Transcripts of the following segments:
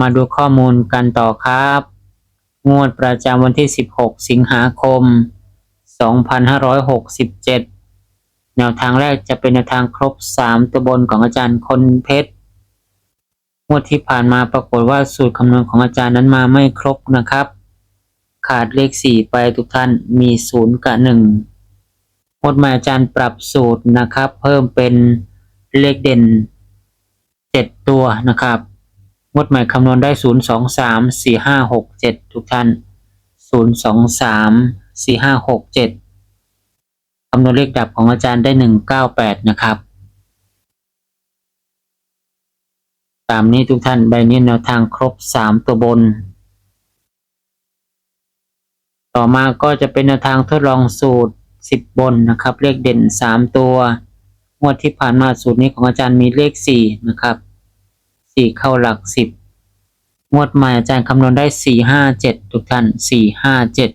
มาดูข้อมูลกันต่อครับ งวดประจำวันที่ 16 สิงหาคม 2567 แนวทางแรกจะเป็นแนวทางครบ 3 ตัวบนของอาจารย์คนเพชรงวดที่ผ่านมาปรากฏว่าสูตรคำนวณของอาจารย์นั้นมาไม่ครบนะครับ ขาดเลข 4 ไปทุกท่านมี 0 กับ 1งวดใหม่อาจารย์ปรับสูตรนะครับ เพิ่มเป็นเลขเด่น 7 ตัวนะครับ งวดใหม่คำนวณได้ 0 2 3 4 5 6 7 ทุกท่าน 0 2 3 4 5 6 7 คำนวณเลขดับของอาจารย์ได้ 198 นะครับ ตามนี้ทุกท่านใบนี้แนวทางครบ 3 ตัวบน ต่อมาก็จะเป็นแนวทางทดลองสูตร 10 บนนะครับ เลขเด่น 3 ตัว งวดที่ผ่านมาสูตรนี้ของอาจารย์มีเลข 4 นะครับ สี่เข้าหลักสิบงวดใหม่อาจารย์คำนวณได้สี่ห้าเจ็ดทุกท่านสี่ห้าเจ็ด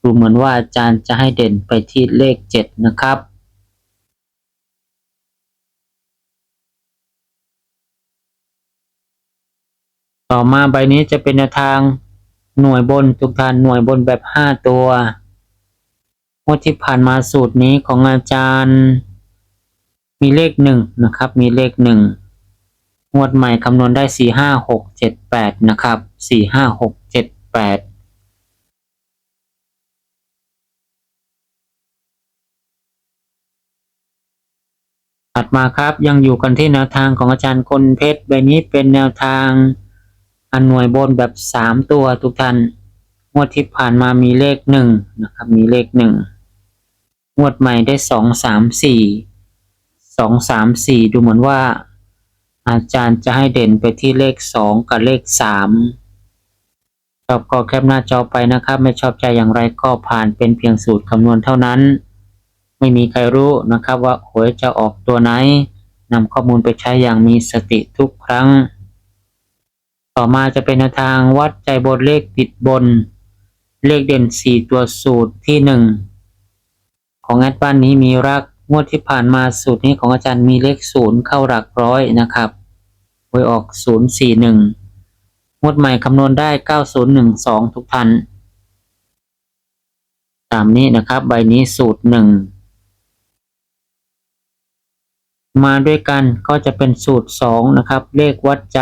ดูเหมือนว่าอาจารย์จะให้เด่นไปที่เลขเจ็ดนะครับต่อมาใบนี้จะเป็นแนวทางหน่วยบนทุกท่านหน่วยบนแบบห้าตัวงวดที่ผ่านมาสูตรนี้ของอาจารย์ มีเลขหนึ่งนะครับ มีเลขหนึ่ง งวดใหม่คำนวณได้สี่ห้าหกเจ็ดแปดนะครับสี่ห้าหกเจ็ดแปดถัดมาครับยังอยู่กันที่แนวทางของอาจารย์คนเพชรใบนี้เป็นแนวทางอันหน่วยบนแบบสามตัวทุกท่านงวดที่ผ่านมามีเลขหนึ่งนะครับ มีเลขหนึ่งงวดใหม่ได้สองสามสี่สองสามสี่ดูเหมือนว่า อาจารย์จะให้เด่นไปที่เลขสองกับเลขสามชอบก็แคปหน้าจอไปนะครับ ไม่ชอบใจอย่างไรก็ผ่านเป็นเพียงสูตรคำนวณเท่านั้น ไม่มีใครรู้นะครับว่าหวยจะออกตัวไหนนำข้อมูลไปใช้อย่างมีสติทุกครั้ง ต่อมาจะเป็นทางวัดใจบนเลขติดบน เลขเด่นสี่ตัวสูตรที่หนึ่งของแอดบ้านนี้มีรัก งวดที่ผ่านมาสูตรนี้ของอาจารย์มีเลขศูนย์เข้าหลักร้อยนะครับหวยออกศูนย์สี่หนึ่งงวดใหม่คำนวณได้เก้าศูนย์หนึ่งสองทุกท่านตามนี้นะครับ ใบนี้สูตรหนึ่งมาด้วยกันก็จะเป็นสูตรสองนะครับ เลขวัดใจ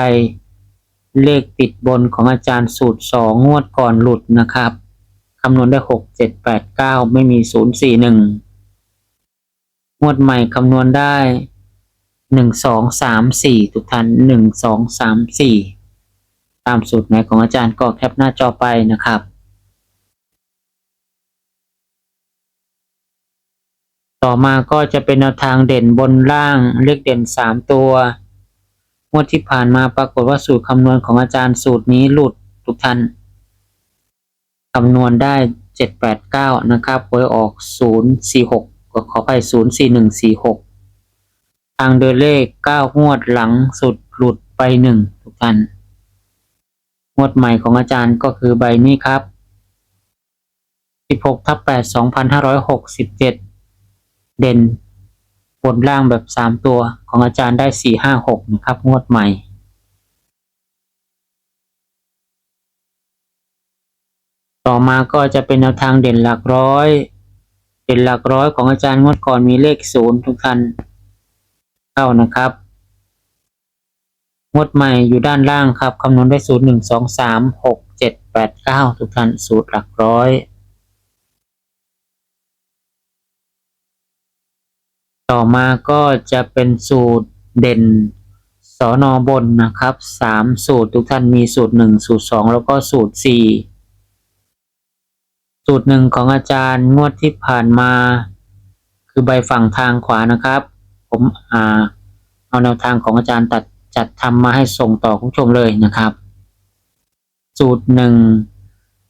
เลขติดบนของอาจารย์สูตรสองงวดก่อนหลุดนะครับคำนวณได้หกเจ็ดแปดเก้าไม่มีศูนย์สี่หนึ่ง งวดใหม่คำนวณได้หนึ่งสองสามสี่ทุกท่านหนึ่งสองสามสี่ตามสูตรไหนของอาจารย์ก็แคปหน้าจอไปนะครับต่อมาก็จะเป็นแนวทางเด่นบนล่างเลขเด่นสามตัวงวดที่ผ่านมาปรากฏว่าสูตรคำนวณของอาจารย์สูตรนี้หลุดทุกท่านคำนวณได้เจ็ดแปดเก้านะครับหวยออกศูนย์สี่หก ขอไปศูนย์สี่หนึ่งสี่หกทางเดินเลขเก้างวดหลังสุดหลุดไปหนึ่งทุกท่านงวดใหม่ของอาจารย์ก็คือใบนี้ครับสิบหกทับแปดสองพันห้าร้อยหกสิบเจ็ดเด่นบนล่างแบบสามตัวของอาจารย์ได้สี่ห้าหกนะครับ งวดใหม่ต่อมาก็จะเป็นแนวทางเด่นหลักร้อย เด่นหลักร้อยของอาจารย์งวดก่อนมีเลขศูนย์ทุกท่านเข้านะครับงวดใหม่อยู่ด้านล่างครับคำนวณได้ศูนย์หนึ่งสองสามหกเจ็ดแปดเก้าทุกท่านสูตรหลักร้อย ต่อมาก็จะเป็นสูตรเด่นสอนอบนนะครับสามสูตรทุกท่านมีสูตรหนึ่งสูตรสองแล้วก็สูตรสี่ สูตรหนึ่งของอาจารย์งวดที่ผ่านมา คือใบฝั่งทางขวานะครับ ผมอ่าเอาแนวทางของอาจารย์ตัดจัดทำมาให้ส่งต่อคุณผู้ชมเลยนะครับ สูตรหนึ่ง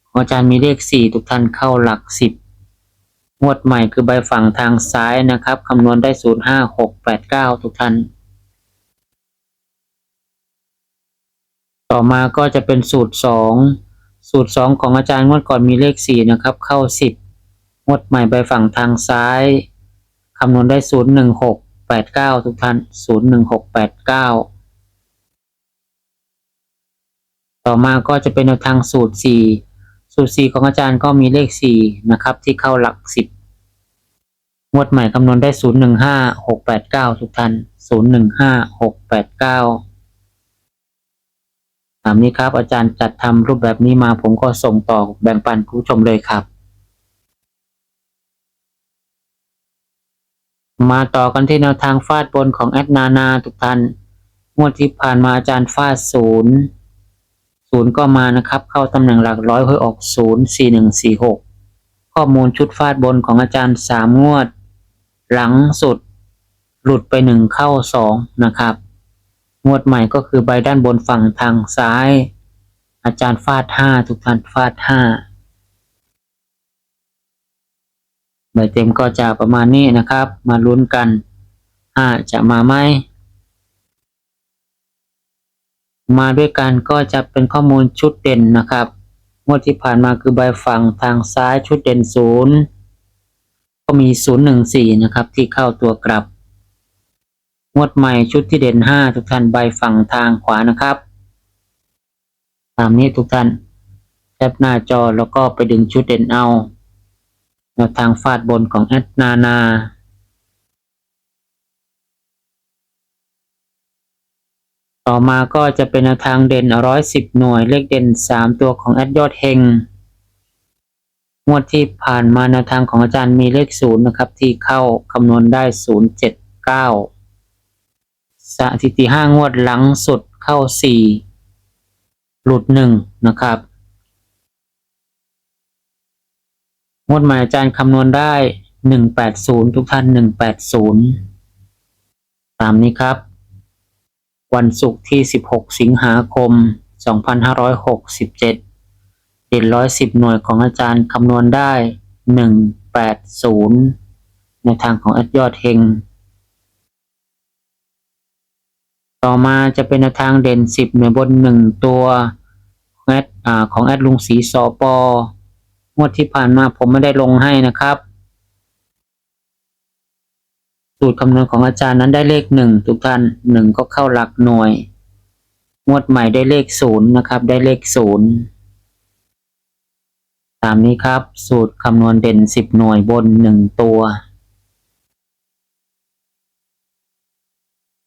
ของอาจารย์มีเลขสี่ทุกท่านเข้าหลักสิบงวดใหม่คือใบฝั่งทางซ้ายนะครับคำนวณได้ศูนย์ห้าหกแปดเก้าทุกท่านต่อมาก็จะเป็นสูตรสอง สูตรสองของอาจารย์งวดก่อนมีเลขสี่นะครับ เข้าสิบงวดใหม่ใบฝั่งทางซ้ายคำนวณได้ศูนย์หนึ่งหกแปดเก้าทุกท่านศูนย์หนึ่งหกแปดเก้าต่อมาก็จะเป็นแนวทางสูตรสี่สูตรสี่ของอาจารย์ก็มีเลขสี่นะครับ ที่เข้าหลักสิบงวดใหม่คำนวณได้ศูนย์หนึ่งห้าหกแปดเก้าทุกท่านศูนย์หนึ่งห้าหกแปดเก้ามนี้ครับ อาจารย์จัดทำรูปแบบนี้มาผมก็ส่งต่อแบ่งปันผู้ชมเลยครับ มาต่อกันที่แนวทางฟาดบนของแอดนานาทุกท่านงวดที่ผ่านมาอาจารย์ฟาดศูนย์ศูนย์ก็มานะครับ เข้าตำแหน่งหลักร้อยห้อยออกศูนย์สี่หนึ่งสี่หกข้อมูลชุดฟาดบนของอาจารย์สามงวด หลังสุด หลุดไปหนึ่งเข้าสองนะครับ งวดใหม่ก็คือใบด้านบนฝั่งทางซ้าย อาจารย์ฟาดห้าทุกท่านฟาดห้าใบเต็มก็จะประมาณนี้นะครับ มาลุ้นกันห้าจะมาไหมมาด้วยกันก็จะเป็นข้อมูลชุดเด่นนะครับงวดที่ผ่านมาคือใบฝั่งทางซ้ายชุดเด่นศูนย์ก็มีศูนย์หนึ่งสี่นะครับ ที่เข้าตัวกลับ งวดใหม่ชุดที่เด่นห้าทุกท่านใบฝั่งทางขวานะครับ ตามนี้ทุกท่านแคปหน้าจอแล้วก็ไปดึงชุดเด่นเอาแนวทางฟาดบนของแอดนานาต่อมาก็จะเป็นแนวทางเด่นร้อยสิบหน่วย เลขเด่นสามตัวของแอดยอดเฮงงวดที่ผ่านมาแนวทางของอาจารย์มีเลขศูนย์นะครับ ที่เข้าคำนวณได้ศูนย์เจ็ดเก้า สถิติห้างวดหลังสุดเข้าสี่หลุดหนึ่งนะครับ งวดใหม่อาจารย์คำนวณได้หนึ่งแปดศูนย์ทุกท่านหนึ่งแปดศูนย์ตามนี้ครับ วันศุกร์ที่สิบหกสิงหาคมสองพันห้าร้อยหกสิบเจ็ดเด่นร้อยสิบหน่วยของอาจารย์คำนวณได้หนึ่งแปดศูนย์ในทางของแอดยอดเฮง ต่อมาจะเป็นแนวทางเด่นสิบหน่วยบนหนึ่งตัวของแอดอ่าของแอดลุงศรีสอปองวดที่ผ่านมาผมไม่ได้ลงให้นะครับ สูตรคำนวณของอาจารย์นั้นได้เลขหนึ่งทุกท่านหนึ่งก็เข้าหลักหน่วย งวดใหม่ได้เลขศูนย์นะครับ ได้เลขศูนย์ตามนี้ครับ สูตรคำนวณเด่นสิบหน่วยบนหนึ่งตัว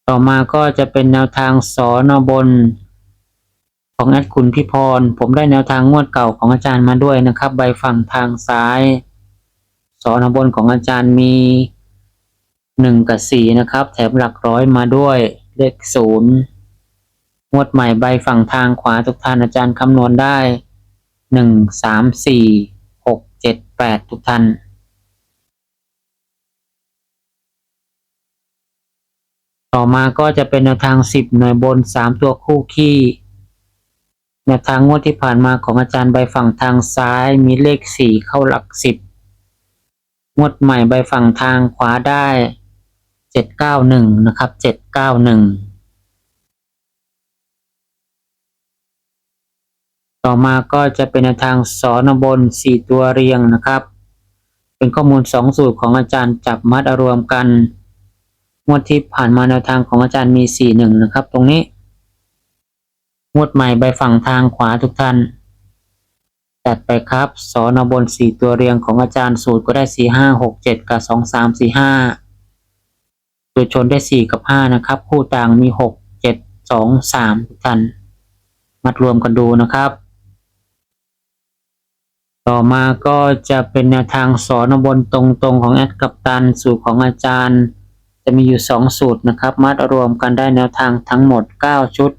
ต่อมาก็จะเป็นแนวทางสอนอบน ของแอดคุณพิพร ผมได้แนวทางงวดเก่าของอาจารย์มาด้วยนะครับ ใบฝั่งทางซ้าย สอนอบนของอาจารย์มีหนึ่งกับสี่นะครับ แถมหลักร้อยมาด้วยเลขศูนย์งวดใหม่ใบฝั่งทางขวาทุกท่านอาจารย์คำนวณได้หนึ่งสามสี่หกเจ็ดแปดทุกท่าน ต่อมาก็จะเป็นแนวทางสิบหน่วยบนสามตัวคู่ขี้แนวทางงวดที่ผ่านมาของอาจารย์ใบฝั่งทางซ้ายมีเลขสี่เข้าหลักสิบงวดใหม่ใบฝั่งทางขวาได้เจ็ดเก้าหนึ่งนะครับเจ็ดเก้าหนึ่งต่อมาก็จะเป็นแนวทางสอนบนสี่ตัวเรียงนะครับ เป็นข้อมูลสองสูตรของอาจารย์จับมัดอรวมกัน งวดที่ผ่านมาแนวทางของอาจารย์มีสี่หนึ่งนะครับ ตรงนี้ งวดใหม่ใบฝั่งทางขวาทุกท่าน จัดไปครับ สอนบนสี่ตัวเรียงของอาจารย์สูตรก็ได้สี่ห้าหกเจ็ดกับสองสามสี่ห้าตัวชนได้สี่กับห้านะครับ คู่ต่างมีหกเจ็ดสองสามทุกท่าน มัดรวมกันดูนะครับ ต่อมาก็จะเป็นแนวทางสอนบนตรงๆของแอดกัปตันสูตรของอาจารย์ จะมีอยู่สองสูตรนะครับมัดรวมกันได้แนวทางทั้งหมดเก้าชุด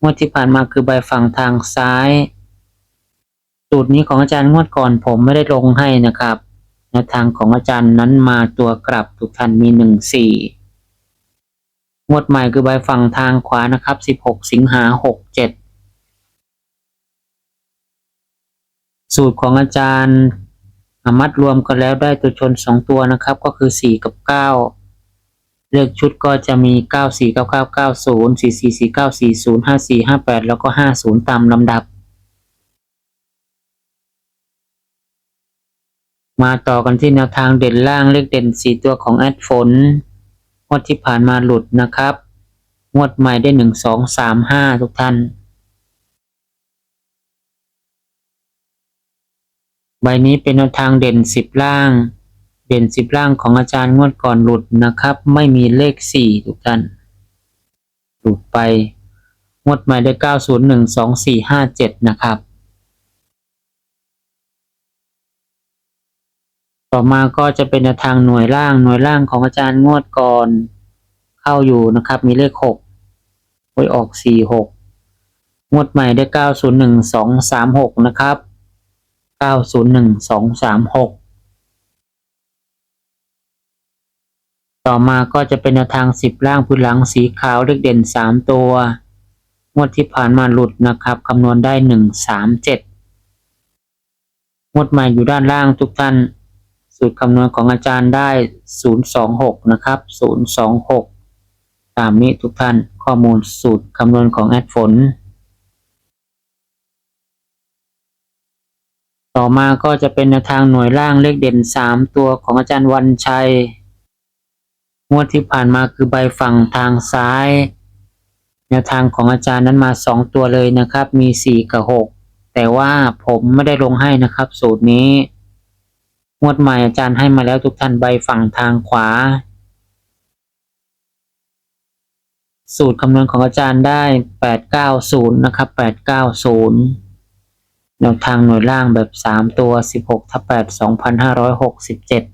งวดที่ผ่านมาคือใบฝั่งทางซ้าย สูตรนี้ของอาจารย์งวดก่อนผมไม่ได้ลงให้นะครับแนวทางของอาจารย์นั้นมาตัวกลับทุกท่านมีหนึ่งสี่งวดใหม่คือใบฝั่งทางขวานะครับสิบหกสิงหาหกเจ็ดสูตรของอาจารย์อมัดรวมกันแล้วได้ตัวชนสองตัวนะครับ ก็คือสี่กับเก้า เลขชุดก็จะมีเก้าสี่เก้าเก้าเก้าศูนย์สี่สี่สี่เก้าสี่ศูนย์ห้าสี่ห้าแปดแล้วก็ห้าศูนย์ตามลำดับ มาต่อกันที่แนวทางเด่นล่างเลขเด่นสี่ตัวของแอดฝนงวดที่ผ่านมาหลุดนะครับ งวดใหม่ได้หนึ่งสองสามห้าทุกท่าน ใบนี้เป็นแนวทางเด่นสิบล่าง เด่นสิบล่างของอาจารย์งวดก่อนหลุดนะครับ ไม่มีเลขสี่ทุกท่าน หลุดไป งวดใหม่ได้เก้าศูนย์หนึ่งสองสี่ห้าเจ็ดนะครับ ต่อมาก็จะเป็นทางหน่วยล่างหน่วยล่างของอาจารย์งวดก่อนเข้าอยู่นะครับ มีเลขหกไว้ออกสี่หกงวดใหม่ได้เก้าศูนย์หนึ่งสองสามหกนะครับเก้าศูนย์หนึ่งสองสามหก ต่อมาก็จะเป็นแนวทางสิบล่างพื้นหลังสีขาวเลขเด่นสามตัว งวดที่ผ่านมาหลุดนะครับคำนวณได้หนึ่งสามเจ็ดงวดใหม่อยู่ด้านล่างทุกท่าน สูตรคำนวณของอาจารย์ได้ 026 นะครับ 026 ตามนี้ทุกท่านข้อมูลสูตรคำนวณของแอดฝน ต่อมาก็จะเป็นแนวทางหน่วยล่างเลขเด่น 3 ตัวของอาจารย์วันชัย งวดที่ผ่านมาคือใบฝั่งทางซ้ายแนวทางของอาจารย์นั้นมา 2 ตัวเลยนะครับ มี 4 กับ 6 แต่ว่าผมไม่ได้ลงให้นะครับ สูตรนี้ งวดใหม่อาจารย์ให้มาแล้วทุกท่านใบฝั่งทางขวา สูตรคำนวณของอาจารย์ได้ 890 นะครับ 890แนวทางหน่วยล่างแบบ 3 ตัว 16ทับ8 2567